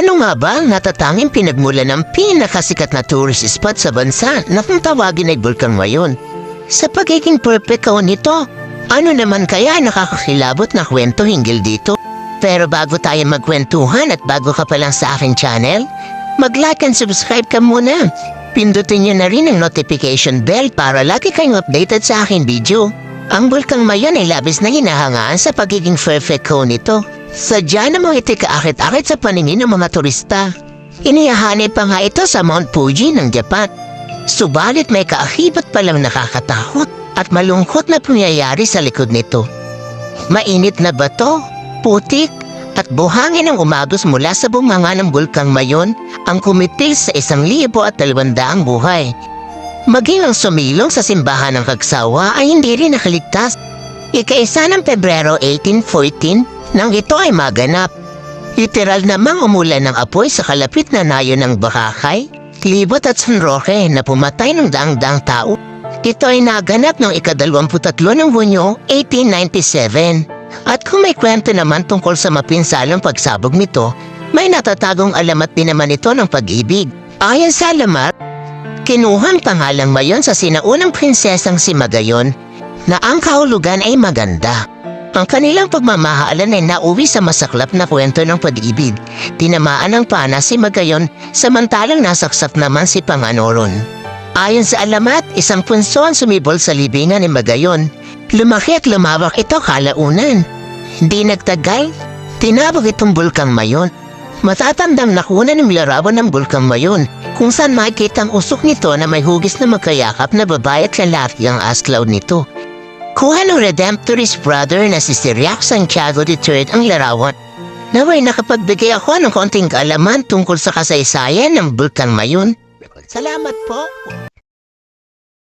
Ano nga ba ang natatanging pinagmula ng pinakasikat na tourist spot sa bansa na kung tawagin ay Bulkan ngayon? Sa pagiging perfect ko nito, ano naman kaya nakakakilabot na kwento hinggil dito? Pero bago tayo magkwentuhan at bago ka pa lang sa aking channel, mag-like and subscribe ka muna. Pindutin niyo na rin ang notification bell para lagi kayong updated sa aking video. Ang bulkang mayon ay labis na hinahangaan sa pagiging perfect ko nito. Sadya namang iti kaakit-akit sa paningin ng mga turista. Inihahanay pa nga ito sa Mount Fuji ng Japan. Subalit may kaakibat palang nakakatakot at malungkot na pangyayari sa likod nito. Mainit na bato, putik, at buhangin ang umagos mula sa bunganga ng bulkang mayon ang kumitil sa isang libo at dalawandang buhay. Maging ang sumilong sa simbahan ng kagsawa ay hindi rin nakaligtas. Ikaisa ng Pebrero 1814 nang ito ay maganap. Literal namang umulan ng apoy sa kalapit na nayo ng Bakakay, Libot at San Roque na pumatay ng daang-daang tao. Ito ay naganap noong ikadalwamputatlo ng Hunyo 1897. At kung may kwento naman tungkol sa mapinsalang pagsabog nito, may natatagong alamat din naman ito ng pag-ibig. Ayon sa alamat, kinuhang pangalang mayon sa sinaunang prinsesang si Magayon na ang kahulugan ay maganda. Ang kanilang pagmamahalan ay nauwi sa masaklap na kwento ng pag-ibig. Tinamaan ng pana si Magayon samantalang nasaksap naman si Panganoron. Ayon sa alamat, isang punso ang sumibol sa libingan ni Magayon. Lumaki at lumawak ito kalaunan. Hindi nagtagal, tinabog itong bulkang mayon. Matatandang nakuna ng larawan ng bulkang mayon kung saan makikita ang usok nito na may hugis na magkayakap na babae at lalaki ang asklaw nito. Kuha ng Redemptorist brother na si Siriac Santiago III ang larawan. Naway nakapagbigay ako ng konting kaalaman tungkol sa kasaysayan ng bulkang mayon. Salamat po.